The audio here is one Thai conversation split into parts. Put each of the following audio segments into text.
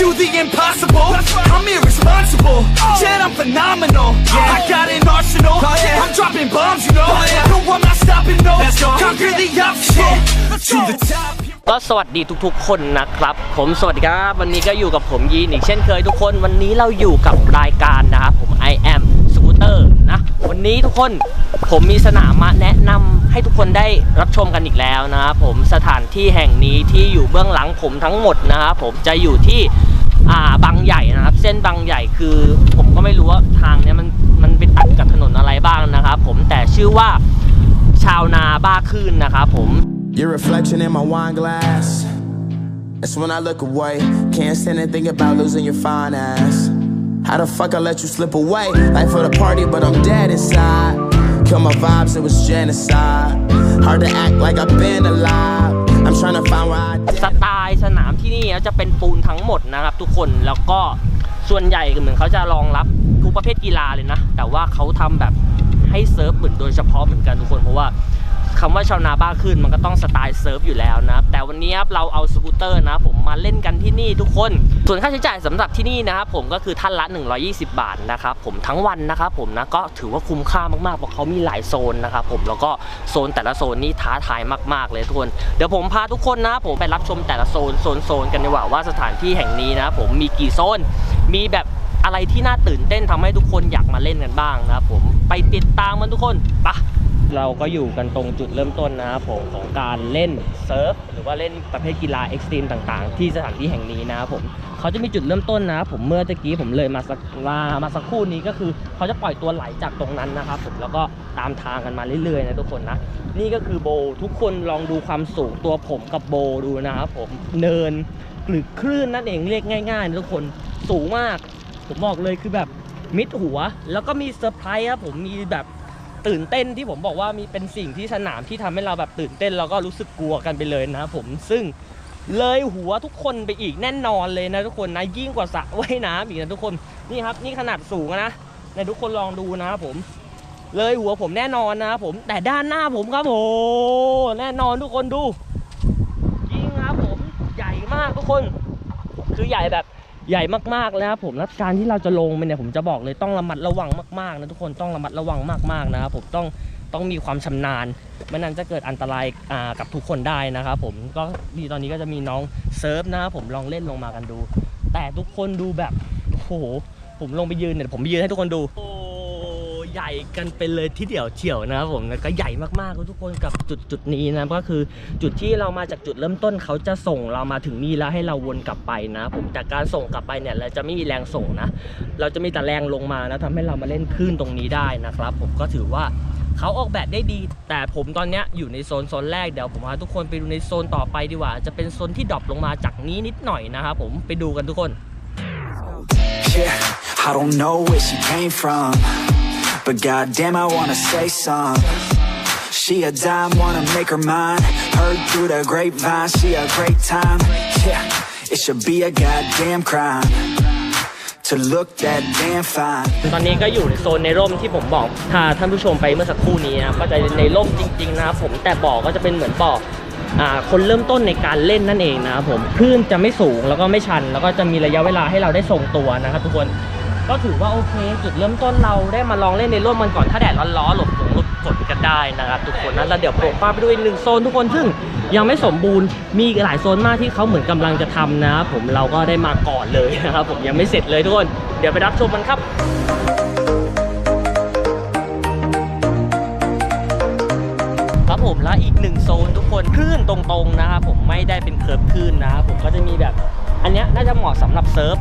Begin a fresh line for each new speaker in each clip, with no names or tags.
do the impossible. I'm irresponsible. Yet I'm phenomenal. I got an arsenal. I'm dropping bombs, you know. No, I'm not stopping, no. Conquer the obstacle. To the top.
ก็สวัสดีทุกๆ คนนะครับ ผมสวัสดีครับ วันนี้ก็อยู่กับผมยีนอีกเช่นเคยทุกคน วันนี้เราอยู่กับรายการนะครับผม I am Scooter นะ วันนี้ทุกคนผมมีสนามมาแนะนำให้ทุกคนได้รับชมกันอีกแล้วนะครับผมสถานที่แห่งนี้ที่อยู่เบื้องหลังผมทั้งหมดนะครับผมจะอยู่ที่อ่าบางใหญ่นะครับ เส้นบางใหญ่คือ ผมก็ไม่รู้ว่าทางเนี้ยมันมันไปตัดกับถนนอะไรบ้างนะครับผมแต่ชื่อว่าชาวนาบ้าคลื่นนะครับผม
Your reflection in my wine glass. That's when I look away. Can't stand and think about losing your fine ass. How the fuck I let you slip away? Life for the party, but I'm dead inside. Kill my vibes, it was genocide. Hard to act like I've been alive. I'm trying to find where I
สไตล์สนามที่นี่จะเป็นปูนทั้งหมดนะครับ ทุกคนแล้วก็ส่วนใหญ่เหมือนเขาจะรองรับทุกประเภทกีฬาเลยนะ แต่ว่าเขาทำแบบให้เซิร์ฟเหมือนโดยเฉพาะเหมือนกันทุกคนเพราะว่า คำว่าชาวนาบ้าขึ้นมันก็ต้องสไตล์เซิร์ฟอยู่แล้วนะครับแต่วันนี้ครับเราเอาสกูตเตอร์นะผมมาเล่นกันที่นี่ทุกคน ส่วนค่าใช้จ่ายสำหรับที่นี่นะครับผมก็คือท่านละ 120 บาทนะครับผมทั้งวันนะครับผมนะก็ถือว่าคุ้มค่ามากๆเพราะเขามีหลายโซนนะครับผมแล้วก็โซนแต่ละโซนนี่ท้าทายมากๆเลยทุกคนเดี๋ยวผมพาทุกคนนะผมไปรับชมแต่ละโซนโซนโซนกันดีกว่าว่าสถานที่แห่งนี้นะผมมีกี่โซน มีแบบอะไรที่น่าตื่นเต้นทำให้ทุกคนอยากมาเล่นกันบ้างนะครับผมไปติดตามมันทุกคนไปะ เราก็อยู่กันตรงจุดเริ่มต้นนะครับผมของการเล่นเซิร์ฟหรือว่าเล่นประเภทกีฬาเอ็กซ์ตรีมต่างๆ ที่สถานที่แห่งนี้นะครับผมเขาจะมีจุดเริ่มต้นนะครับผมเมื่อตะกี้ผมเลยมาสักมามาสักครู่นี้ก็คือเขาจะปล่อยตัวไหลจากตรงนั้นนะครับผมแล้วก็ตามทางกันมาเรื่อยๆนะทุกคนนะนี่ก็คือโบทุกคนลองดูความสูงตัวผมกับโบดูนะครับผมเนินหรือคลื่นนั่นเองเรียกง่ายๆนะทุกคนสูงมาก ผมบอกเลยคือแบบมิดหัว แล้วก็มีเซอร์ไพรส์ครับผมมีแบบ ตื่นเต้นที่ผมบอกว่ามีเป็นสิ่งที่สนามที่ทำให้เราแบบตื่นเต้นแล้วก็รู้สึกกลัวกันไปเลยนะผมซึ่งเลยหัวทุกคนไปอีกแน่นอนเลยนะทุกคนนะยิ่งกว่าสระว่ายน้ำอีกนะทุกคนนี่ครับนี่ขนาดสูงนะในทุกคนลองดูนะผม เลยหัวผมแน่นอนนะผม แต่ด้านหน้าผมครับโอ้แน่นอนทุกคนดูยิ่งครับผมใหญ่มากทุกคน คือใหญ่แบบ ใหญ่มากๆแล้วครับผมแล้วการที่เราจะลงไปเนี่ยผมจะบอกเลยต้องระมัดระวังมากๆนะทุกคนต้องระมัดระวังมากๆนะครับผมต้องต้องมีความชำนาญไม่นั้นจะเกิดอันตรายอ่ากับทุกคนได้นะครับผมก็ดีตอนนี้ก็จะมีน้องเซิร์ฟนะครับผมลองเล่นลงมากันดู แต่ทุกคนดูแบบโอ้โหผมลงไปยืนเนี่ยผมไปยืนให้ทุกคนดู ใหญ่กันไปเลยที่เดียวเฉียวนะครับผมแล้วก็ใหญ่มากๆครับทุกคนกับจุดจุดนี้นะก็คือจุดที่เรามาจากจุดเริ่มต้นเขาจะส่งเรามาถึงนี่แล้วให้เราวนกลับไปนะ ผมจากการส่งกลับไปเนี่ยเราจะไม่มีแรงส่งนะ เราจะมีแต่แรงลงมานะทำให้เรามาเล่นคลื่นตรงนี้ได้นะครับ ผมก็ถือว่าเขาออกแบบได้ดี แต่ผมตอนนี้อยู่ในโซนโซนแรกเดี๋ยวผมพาทุกคนไปดูในโซนต่อไปดีกว่า จะเป็นโซนที่ดรอปลงมาจากนี้นิดหน่อยนะครับผมไปดูกันทุกคน
Yeah, I don't know where she came from, but goddamn, I wanna say something. She a dime, wanna make her mine. Heard through the grapevine, she a great time. Yeah, it should be a goddamn crime to look that damn fine.
ตอนนี้ก็อยู่ในโซนในร่มที่ผมบอกถ้าท่านผู้ชมไปเมื่อสักครู่นี้นะครับก็จะในร่มจริง ๆ นะครับผมแต่บ่อก็จะเป็นเหมือนบ่ออ่าคนเริ่มต้นในการเล่นนั่นเองนะครับผมคลื่นจะไม่สูงแล้วก็ไม่ชัน แล้วก็จะมีระยะเวลาให้เราได้ทรงตัวนะครับทุกคน ก็ถือว่าโอเค จุดเริ่มต้นเราได้มาลองเล่นในร่มมันก่อนถ้าแดดร้อนๆหลบฝนหลบฝนกันได้นะครับทุกคนนั้นแล้วเดี๋ยวผมพาไปดูอีกหนึ่งโซนทุกคนซึ่งยังไม่สมบูรณ์มีอีกหลายโซนมากที่เขาเหมือนกำลังจะทำนะครับผมเราก็ได้มาก่อนเลยนะครับผมยังไม่เสร็จเลยทุกคนเดี๋ยวไปรับชมกันครับครับผมแล้วอีกหนึ่งโซนทุกคนคลื่นตรงๆนะครับผมไม่ได้เป็นเคิร์ฟคลื่นนะครับผมก็จะมีแบบ อันเนี้ยน่าจะเหมาะสำหรับเซิร์ฟ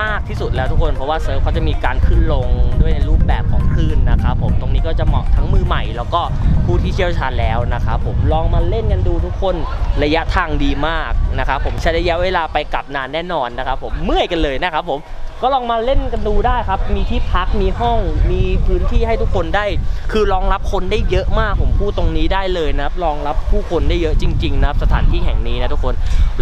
มากที่สุดแล้วทุกคน เพราะว่าเซิร์ฟเขาจะมีการขึ้นลงด้วยในรูปแบบของคลื่นนะครับผมตรงนี้ก็จะเหมาะทั้งมือใหม่ แล้วก็ผู้ที่เชี่ยวชาญแล้วนะครับผมลองมาเล่นกันดูทุกคนระยะทางดีมากนะครับผมใช้ระยะเวลาไปกลับนานแน่นอนนะครับผมเมื่อยกันเลยนะครับผมก็ลองมาเล่นกันดูได้ครับ มีที่พัก มีห้อง มีพื้นที่ให้ทุกคนได้ คือรองรับคนได้เยอะมาก ผมพูดตรงนี้ได้เลยนะครับรองรับผู้คนได้เยอะจริง ๆ นะครับ สถานที่แห่งนี้นะทุกคน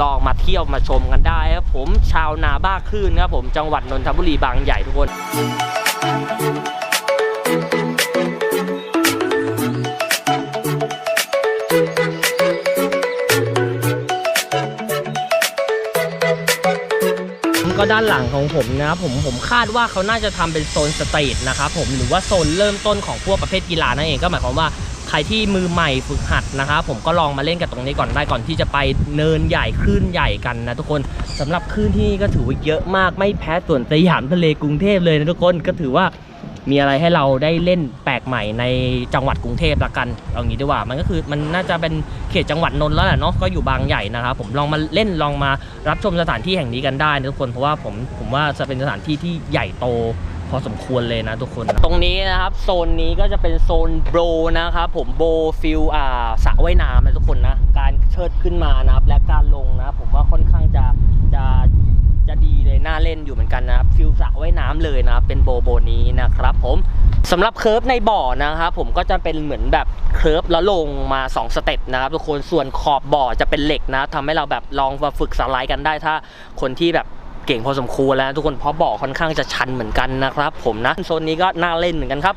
ลองมาเที่ยวมาชมกันได้ครับ ผมชาวนาบ้าคลื่นครับผมจังหวัดนนทบุรีบางใหญ่ทุกคนก็ด้านหลังของผมนะครับผมผมคาดว่าเขาน่าจะทำเป็นโซนสตรีทนะครับผมหรือว่าโซนเริ่มต้นของพวกประเภทกีฬานั่นเองก็หมายความว่า ใครที่มือใหม่ฝึกหัดนะครับผมก็ลองมาเล่นกับตรงนี้ก่อนได้ก่อนที่จะไปเนินใหญ่คลื่นใหญ่กันนะทุกคนสำหรับคลื่นที่นี่ก็ถือว่าเยอะมากไม่แพ้ส่วนสยามทะเลกรุงเทพเลยนะทุกคนก็ถือว่ามีอะไรให้เราได้เล่นแปลกใหม่ในจังหวัดกรุงเทพละกันเอางี้ดีกว่ามันก็คือมันน่าจะเป็นเขตจังหวัดนนท์แล้วแหละเนาะก็อยู่บางใหญ่นะครับผมลองมาเล่นลองมารับชมสถานที่แห่งนี้กันได้นะทุกคนเพราะว่าผมผมว่าจะเป็นสถานที่ที่ใหญ่โต พอสมควรเลยนะทุกคน ตรงนี้นะครับ โซนนี้ก็จะเป็นโซนโบนะครับผมโบฟิลอ่าสระว่ายน้ำนะทุกคนนะ การเชิดขึ้นมานะครับ และการลงนะผมว่าค่อนข้างจะจะจะดีเลยน่าเล่นอยู่เหมือนกันนะครับฟิลสระว่ายน้ำเลยนะครับเป็นโบโบนี้นะครับผมสำหรับเคิร์ฟในบ่อนะครับผมก็จะเป็นเหมือนแบบเคิร์ฟแล้วลงมา2สเต็ปนะครับทุกคนส่วนขอบบ่อจะเป็นเหล็กนะทำให้เราแบบลองมาฝึกสไลด์กันได้ถ้าคนที่แบบ เก่งพอสมควรแล้ว ทุกคนเพราะบ่อค่อนข้างจะชันเหมือนกันนะครับผมนะโซนนี้ก็น่าเล่นเหมือนกันครับ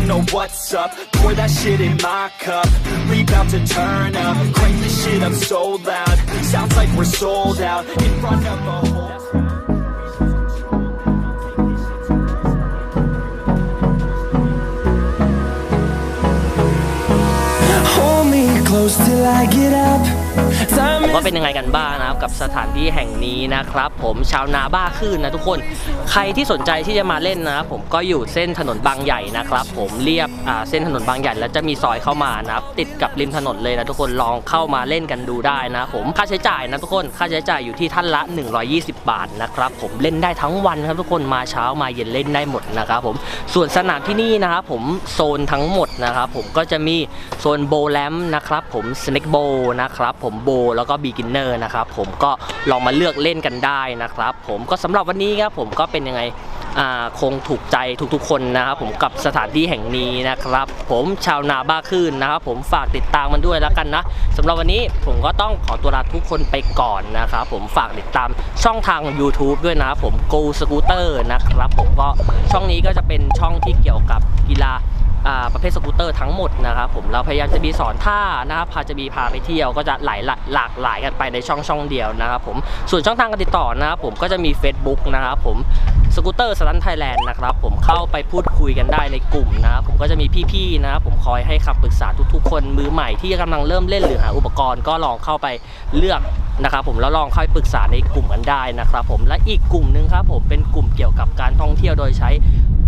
don't know what's up. Pour that shit in my cup. We bout to turn up. Crank this shit up so loud. Sounds like we're sold out. In front of a whole
close till I get up.
ว่าเป็นยังไงกันบ้างนะครับกับสถานที่แห่งนี้นะครับ ผมชาวนาบ้าคลื่นนะทุกคนใครที่สนใจที่จะมาเล่นนะครับผมก็อยู่เส้นถนนบางใหญ่นะครับ ผมเรียบอ่าเส้นถนนบางใหญ่แล้วจะมีซอยเข้ามานะครับติดกับริมถนนเลยนะทุกคนลองเข้ามาเล่นกันดูได้นะผมค่าใช้จ่ายนะทุกคนค่าใช้จ่ายอยู่ที่ท่านละ 120 บาทนะครับผมเล่นได้ทั้งวันครับทุกคนมาเช้ามาเย็นเล่นได้หมดนะครับผมส่วนสนามที่นี่นะครับผมโซนทั้งหมดนะครับผมก็จะมีโซนโบแลมนะครับผมสเน็กโบนะครับผมโบแล้วก็บีกินเนอร์นะครับผมก็ลองมาเลือกเล่นกันได้นะครับผมก็สำหรับวันนี้ครับผมก็เป็นยังไงคงถูกใจทุกๆคนนะครับผมกับสถานที่แห่งนี้นะครับ ผมชาวนาบ้าคลื่นนะครับผมฝากติดตามมันด้วยแล้วกันนะสำหรับวันนี้ผมก็ต้องขอตัวลาทุกคนไปก่อนนะครับผมฝากติดตามช่องทาง YouTube ด้วยนะครับผม Go Scooter นะครับผมก็ช่องนี้ก็จะเป็นช่องที่เกี่ยวกับกีฬา ประเภทสกูตเตอร์ทั้งหมดนะครับผมเราพยายามจะมีสอนท่านะครับพาจะมีพาไปเที่ยวก็จะหลายหลายหลากหลายกันไปในช่องช่องเดียวนะครับผมส่วนช่องทางการติดต่อนะครับผมก็จะมี Facebook นะครับผมสกูตเตอร์สลันไทยแลนด์นะครับผมเข้าไปพูดคุยกันได้ในกลุ่มนะครับผมก็จะมีพี่ๆนะครับผมคอยให้คำปรึกษาทุกๆ คนมือใหม่ที่กำลังเริ่มเล่นหรือหาอุปกรณ์ก็ลองเข้าไปเลือกนะครับผมแล้วลองเข้าไปปรึกษาในกลุ่มกันได้นะครับผมและอีกกลุ่มหนึงครับผมเป็นกลุ่มเกี่ยวกับการท่องเที่ยวโดยใช้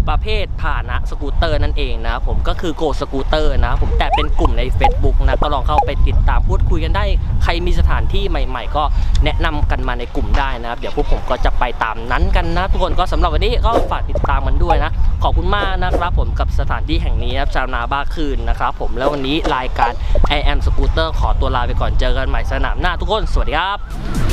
ประเภทพานะสกูตเตอร์นั่นเองนะผมก็คือโกสกูตเตอร์นะผมแต่เป็นกลุ่มใน Facebook นะก็ลองเข้าไปติดตามพูดคุยกันได้ ใครมีสถานที่ใหม่ ๆ ก็แนะนำกันมาในกลุ่มได้นะครับ เดี๋ยวพวกผมก็จะไปตามนั้นกันนะ ทุกคนก็สำหรับวันนี้ก็ฝากติดตามมันด้วยนะ ขอบคุณมากนะครับผมกับสถานที่แห่งนี้นะครับชาวนาบ้าคืนนะครับผมแล้ววันนี้รายการ I am Scooter ขอตัวลาไปก่อนเจอกันใหม่สนามหน้าทุกคนสวัสดีครับ